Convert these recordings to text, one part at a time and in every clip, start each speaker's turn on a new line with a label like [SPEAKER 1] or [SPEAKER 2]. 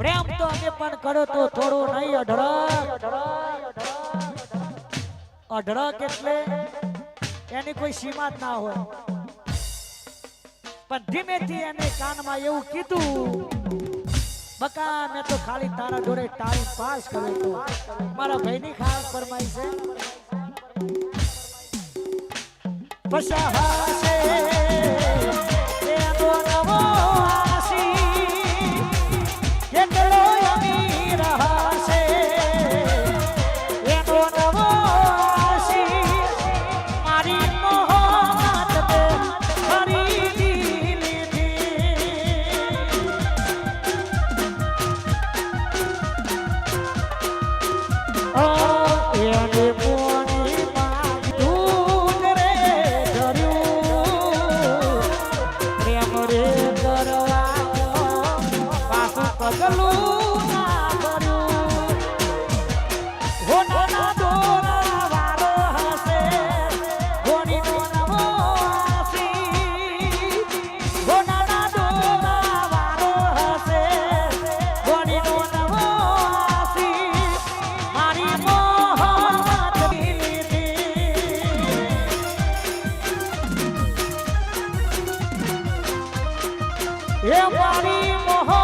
[SPEAKER 1] પ્રેમ તો અમે પણ કરો તો થોડો નહીં, અઢળક. અઢળક એટલે એની કોઈ સીમા જ ના હોય. પણ ધીમેથી એને કાનમાં એવું કીધું, બકા, મેં તો ખાલી તારા જોડે ટાઈમ પાસ કર્યો તો. મારા ભાઈની ખાસ ફરમાય છે. પછા હે મારી મોહ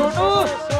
[SPEAKER 1] સોનું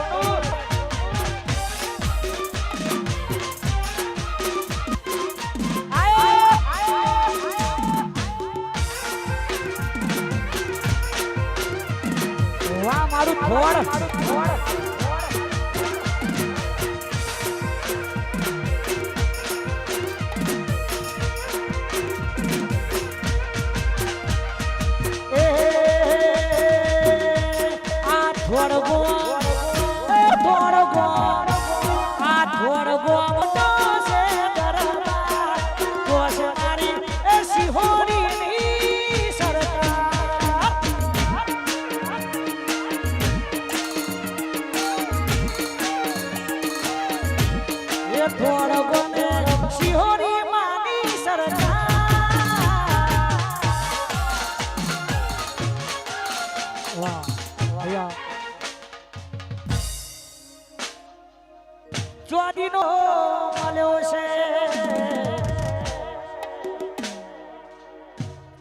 [SPEAKER 1] મળ્યો છે.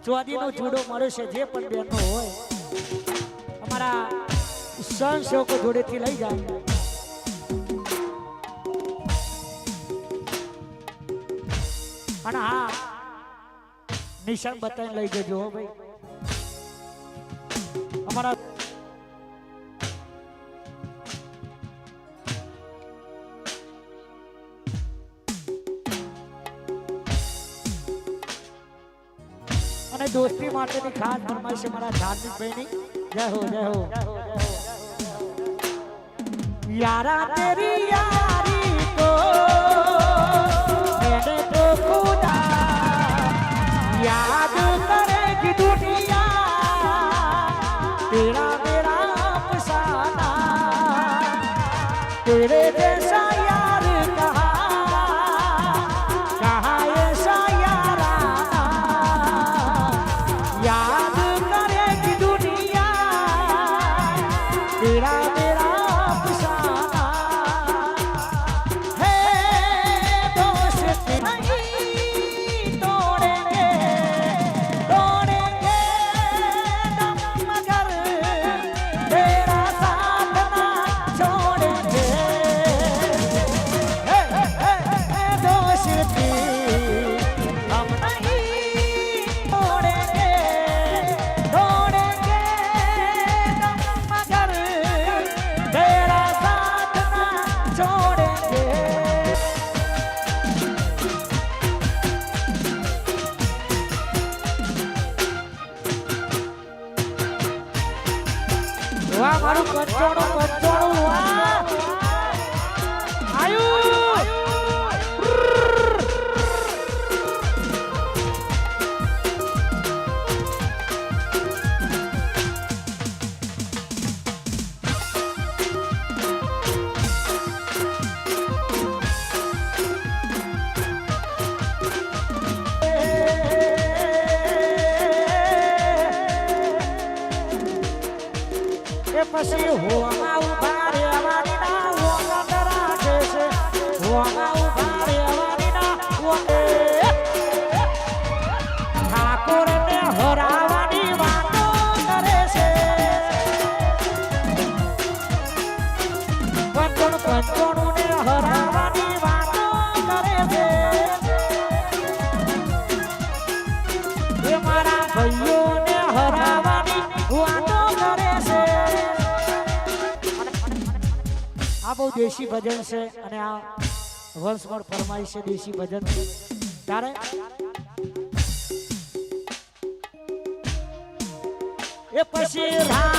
[SPEAKER 1] ચોદીનો છે જે પણ બેનો હોય, અમારા સંશોકો જોડેથી લઈ જાય. અને હા, નિશાન બતાવીને લઈ જજો ભાઈ. અમારા અને દોસ્તી માટેની ખાસ ફરમાઈશ મારા ધાર્મિકભાઈની જય હો જય હો. યારા yeah. વાહ મારું કંચોણું બહુ દેશી ભજન છે અને આ વંશમળ ફરમાય છે દેશી ભજન. તારે? એ પછી રામ